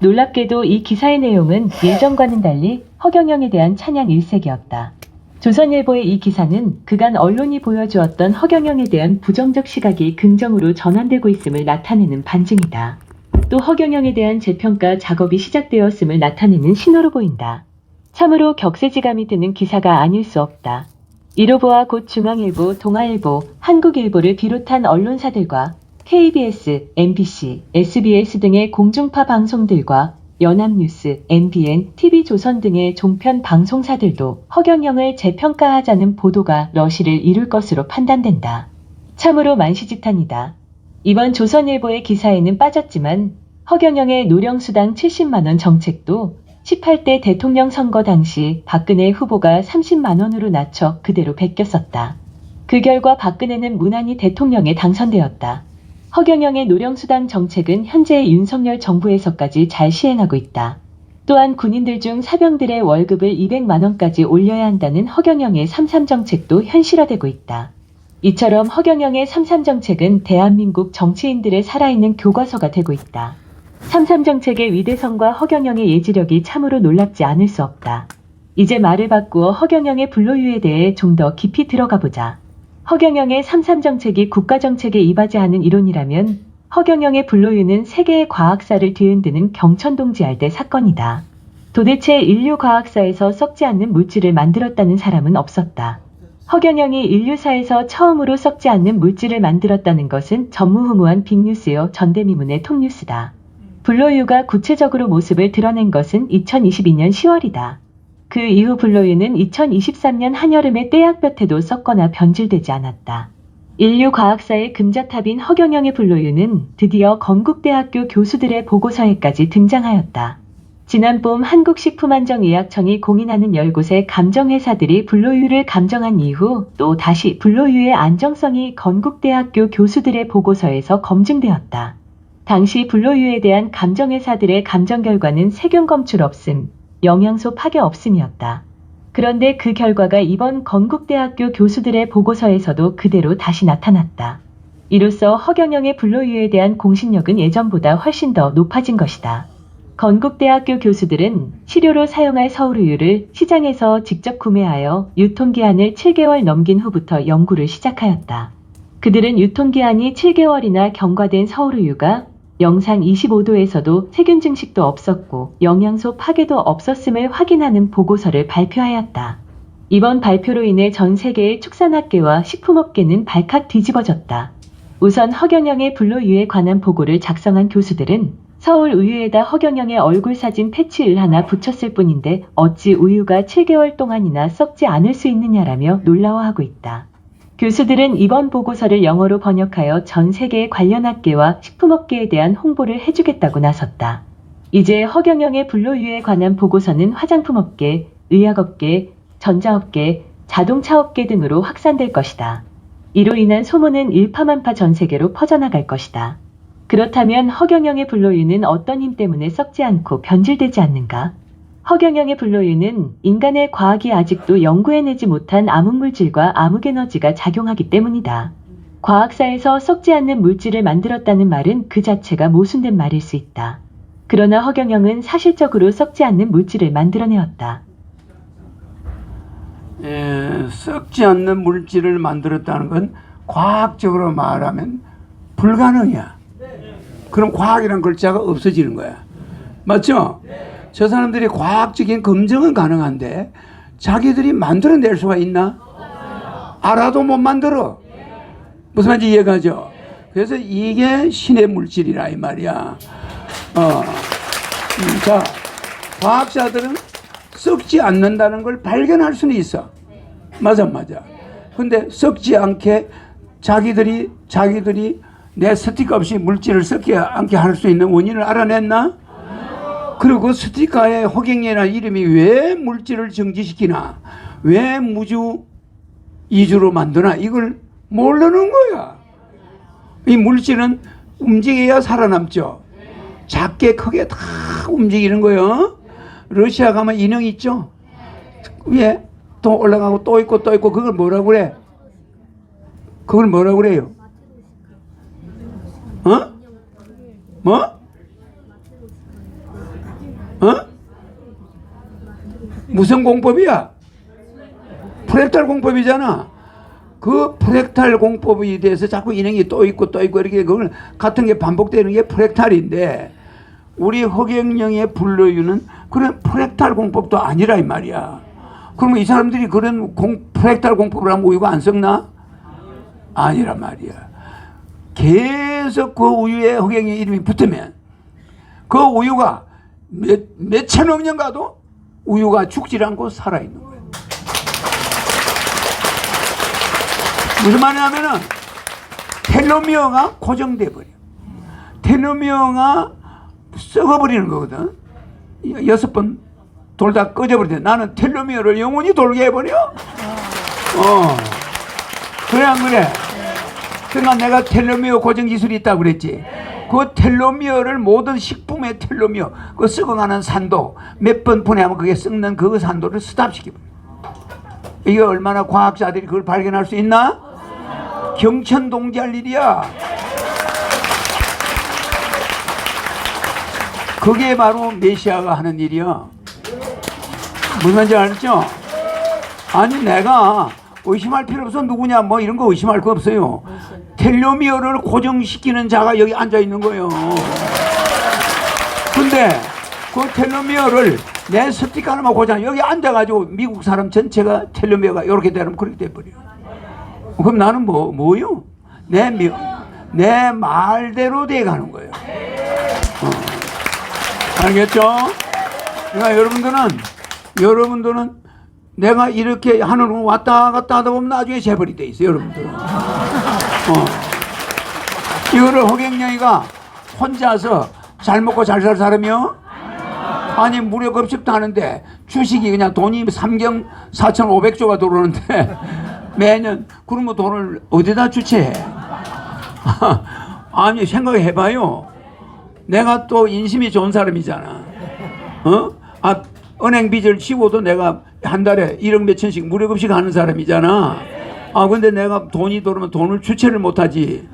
놀랍게도 이 기사의 내용은 예전과는 달리 허경영에 대한 찬양 일색이었다. 조선일보의 이 기사는 그간 언론이 보여주었던 허경영에 대한 부정적 시각이 긍정으로 전환되고 있음을 나타내는 반증이다. 또 허경영에 대한 재평가 작업이 시작되었음을 나타내는 신호로 보인다. 참으로 격세지감이 드는 기사가 아닐 수 없다. 이로보와 곧 중앙일보, 동아일보, 한국일보를 비롯한 언론사들과 KBS, MBC, SBS 등의 공중파 방송들과 연합뉴스, MBN, TV조선 등의 종편 방송사들도 허경영을 재평가하자는 보도가 러시를 이룰 것으로 판단된다. 참으로 만시지탄이다. 이번 조선일보의 기사에는 빠졌지만 허경영의 노령수당 70만원 정책도 18대 대통령 선거 당시 박근혜 후보가 30만원으로 낮춰 그대로 베꼈었다. 그 결과 박근혜는 무난히 대통령에 당선되었다. 허경영의 노령수당 정책은 현재 윤석열 정부에서까지 잘 시행하고 있다. 또한 군인들 중 사병들의 월급을 200만원까지 올려야 한다는 허경영의 33 정책도 현실화되고 있다. 이처럼 허경영의 33 정책은 대한민국 정치인들의 살아있는 교과서가 되고 있다. 33 정책의 위대성과 허경영의 예지력이 참으로 놀랍지 않을 수 없다. 이제 말을 바꾸어 허경영의 불로유에 대해 좀 더 깊이 들어가 보자. 허경영의 33 정책이 국가 정책에 이바지하는 이론이라면 허경영의 불로유는 세계의 과학사를 뒤흔드는 경천동지할대 사건이다. 도대체 인류 과학사에서 썩지 않는 물질을 만들었다는 사람은 없었다. 허경영이 인류사에서 처음으로 썩지 않는 물질을 만들었다는 것은 전무후무한 빅뉴스요 전대미문의 톱뉴스다. 불로유가 구체적으로 모습을 드러낸 것은 2022년 10월이다. 그 이후 불로유는 2023년 한여름에 떼약볕에도 썩거나 변질되지 않았다. 인류 과학사의 금자탑인 허경영의 불로유는 드디어 건국대학교 교수들의 보고서에까지 등장하였다. 지난 봄 한국식품안정의약청이 공인하는 10곳의 감정회사들이 불로유를 감정한 이후 또 다시 불로유의 안정성이 건국대학교 교수들의 보고서에서 검증되었다. 당시 불로유에 대한 감정회사들의 감정 결과는 세균 검출 없음, 영양소 파괴 없음이었다. 그런데 그 결과가 이번 건국대학교 교수들의 보고서에서도 그대로 다시 나타났다. 이로써 허경영의 불로유에 대한 공신력은 예전보다 훨씬 더 높아진 것이다. 건국대학교 교수들은 치료로 사용할 서울우유를 시장에서 직접 구매하여 유통기한을 7개월 넘긴 후부터 연구를 시작하였다. 그들은 유통기한이 7개월이나 경과된 서울우유가 영상 25도에서도 세균 증식도 없었고 영양소 파괴도 없었음을 확인하는 보고서를 발표하였다. 이번 발표로 인해 전 세계의 축산업계와 식품업계는 발칵 뒤집어졌다. 우선 허경영의 불로유에 관한 보고를 작성한 교수들은 서울 우유에다 허경영의 얼굴 사진 패치를 하나 붙였을 뿐인데 어찌 우유가 7개월 동안이나 썩지 않을 수 있느냐라며 놀라워하고 있다. 교수들은 이번 보고서를 영어로 번역하여 전 세계의 관련 학계와 식품업계에 대한 홍보를 해주겠다고 나섰다. 이제 허경영의 불로유에 관한 보고서는 화장품업계, 의약업계, 전자업계, 자동차업계 등으로 확산될 것이다. 이로 인한 소문은 일파만파 전 세계로 퍼져나갈 것이다. 그렇다면 허경영의 불로유는 어떤 힘 때문에 썩지 않고 변질되지 않는가? 허경영의 불로유는 인간의 과학이 아직도 연구해내지 못한 암흑물질과 암흑에너지가 작용하기 때문이다. 과학사에서 썩지 않는 물질을 만들었다는 말은 그 자체가 모순된 말일 수 있다. 그러나 허경영은 사실적으로 썩지 않는 물질을 만들어내었다. 에, 썩지 않는 물질을 만들었다는 건 과학적으로 말하면 불가능이야. 그럼 과학이란 글자가 없어지는 거야. 맞죠? 저 사람들이 과학적인 검증은 가능한데 자기들이 만들어낼 수가 있나? 알아도 못 만들어. 무슨 말인지 이해가죠? 그래서 이게 신의 물질이라 이 말이야. 어. 음, 자, 과학자들은 썩지 않는다는 걸 발견할 수는 있어. 맞아, 맞아. 근데 썩지 않게 자기들이, 자기들이 내 스티커 없이 물질을 썩지 않게 할 수 있는 원인을 알아냈나? 그리고 스티커에 호갱이나 이름이 왜 물질을 정지시키나? 왜 무주 이주로 만드나? 이걸 모르는 거야. 이 물질은 움직여야 살아남죠. 작게 크게 다 움직이는 거예요. 러시아 가면 인형 있죠? 위에 또 올라가고 또 있고 또 있고 그걸 뭐라 그래? 그걸 뭐라 그래요? 어? 뭐? 어? 무슨 공법이야? 프렉탈 공법이잖아. 그 프렉탈 공법에 대해서 자꾸 인형이 또 있고 또 있고 이렇게 그걸 같은 게 반복되는 게 프렉탈인데 우리 허경영의 불러유는 그런 프렉탈 공법도 아니라 이 말이야. 그러면 이 사람들이 그런 공, 프렉탈 공법을 하면 우유가 안 썩나? 아니란 말이야. 계속 그 우유에 허경영 이름이 붙으면 그 우유가 몇, 몇 천억 년 가도 우유가 죽지 않고 살아있는 거예요. 무슨 말이냐면은 텔로미어가 고정돼 버려. 텔로미어가 썩어버리는 거거든. 여- 여섯 번 돌다 꺼져버리는데 나는 텔로미어를 영원히 돌게 해버려. 어. 그래 안 그래? 그러니까 내가 텔로미어 고정 기술이 있다고 그랬지. 그 텔로미어를 모든 식품의 텔로미어, 그 썩어가는 산도 몇 번 분해하면 그게 썩는 그 산도를 스탑시키고. 이게 얼마나 과학자들이 그걸 발견할 수 있나? 경천 동지 할 일이야. 그게 바로 메시아가 하는 일이야. 무슨 말인지 알죠? 아니 내가 의심할 필요 없어 누구냐 뭐 이런 거 의심할 거 없어요. 텔로미어를 고정시키는 자가 여기 앉아 있는 거예요. 근데 그 텔로미어를 내 스틱 하나만 고장 여기 앉아가지고 미국 사람 전체가 텔로미어가 이렇게 되면 그렇게 돼버려. 그럼 나는 뭐 뭐요? 내 미, 내 말대로 돼가는 거예요. 어. 알겠죠? 그러니까 여러분들은 여러분들은 내가 이렇게 하늘로 왔다 갔다 하다 보면 나중에 재벌이 돼 있어요, 여러분들은. 어. 이거를 허경영이가 혼자서 잘 먹고 잘 살 사람이요? 아니 무료급식도 하는데 주식이 그냥 돈이 3경 4,500조가 들어오는데 매년 그러면 돈을 어디다 주체해? 아니 생각해봐요. 내가 또 인심이 좋은 사람이잖아. 어? 아 은행 빚을 지고도 내가 한 달에 1억 몇천씩 무료급식 하는 사람이잖아. 아 근데 내가 돈이 들어오면 돈을 주체를 못하지.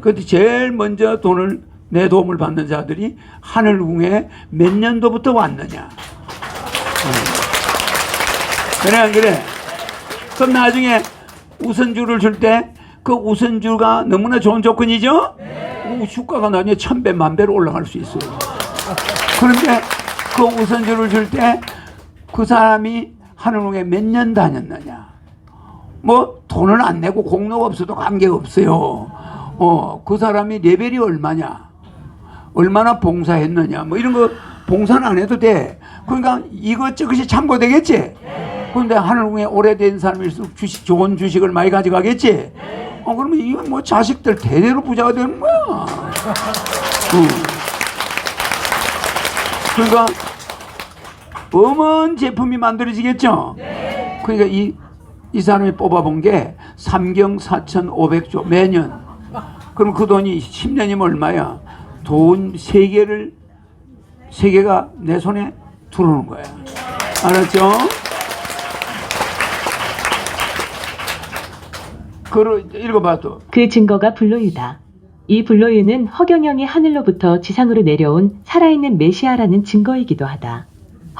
그때 제일 먼저 돈을 내 도움을 받는 자들이 하늘궁에 몇 년도부터 왔느냐. 어. 그래 안 그래? 그럼 나중에 우선주를 줄 때 그 우선주가 너무나 좋은 조건이죠? 오, 주가가 나중에 천배 만배로 올라갈 수 있어요. 그런데 그 우선주를 줄 때 그 사람이 하늘궁에 몇 년 다녔느냐? 뭐 돈을 안 내고 공로가 없어도 관계가 없어요. 어, 그 사람이 레벨이 얼마냐? 얼마나 봉사했느냐? 뭐 이런 거 봉사는 안 해도 돼. 그러니까 이것저것이 참고되겠지? 그런데 하늘궁에 오래된 사람일수록 주식, 좋은 주식을 많이 가져가겠지? 어, 그러면 이건 뭐 자식들 대대로 부자가 되는 거야. 응. 그러니까 어마한 제품이 만들어지겠죠? 그러니까 이, 이 사람이 뽑아본 게 3경 4,500조 매년. 그럼 그 돈이 10년이면 얼마야? 돈 3개를, 3개가 내 손에 들어오는 거야. 알았죠? 그걸 읽어봐도. 그 증거가 불로유다. 이 불로유는 허경영이 하늘로부터 지상으로 내려온 살아있는 메시아라는 증거이기도 하다.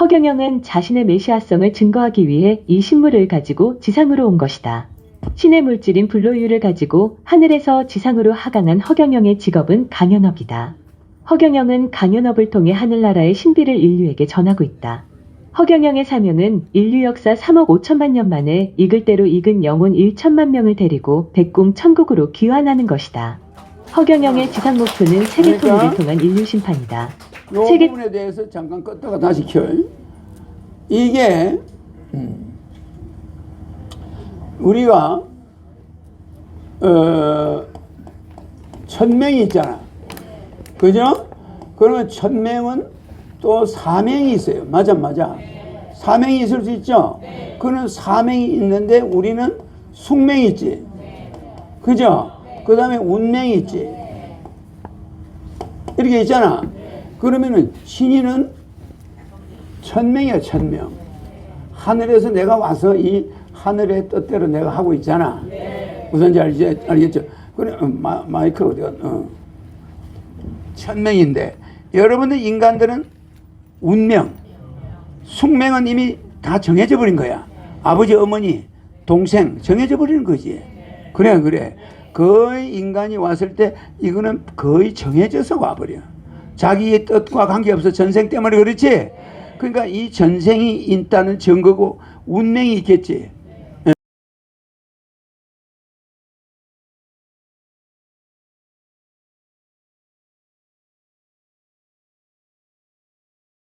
허경영은 자신의 메시아성을 증거하기 위해 이 신물을 가지고 지상으로 온 것이다. 신의 물질인 불로유를 가지고 하늘에서 지상으로 하강한 허경영의 직업은 강연업이다. 허경영은 강연업을 통해 하늘나라의 신비를 인류에게 전하고 있다. 허경영의 사명은 인류 역사 3억 5천만 년 만에 익을 대로 익은 영혼 1천만 명을 데리고 백궁 천국으로 귀환하는 것이다. 허경영의 지상 목표는 세계 그러니까? 통일을 통한 인류 심판이다. 요 세계- 부분에 대해서 잠깐 껐다가 다시 켜요. 이게 음, 우리가 어, 천 명이 있잖아. 그죠? 그러면 천 명은 또 사명이 있어요. 맞아, 맞아. 사명이 있을 수 있죠? 그는 사명이 있는데 우리는 숙명이 있지. 그죠? 그 다음에 운명이 있지. 이렇게 있잖아. 그러면은 신인은 천명이야, 천명. 하늘에서 내가 와서 이 하늘의 뜻대로 내가 하고 있잖아. 무슨 지 알지, 알겠죠? 그래, 어, 마, 마이크 어디가, 어. 천명인데, 여러분들 인간들은 운명, 숙명은 이미 다 정해져 버린 거야. 아버지, 어머니, 동생 정해져 버리는 거지. 그래, 그래. 거의 인간이 왔을 때 이거는 거의 정해져서 와버려. 자기의 뜻과 관계없어 전생 때문에 그렇지. 그러니까 이 전생이 있다는 증거고 운명이 있겠지.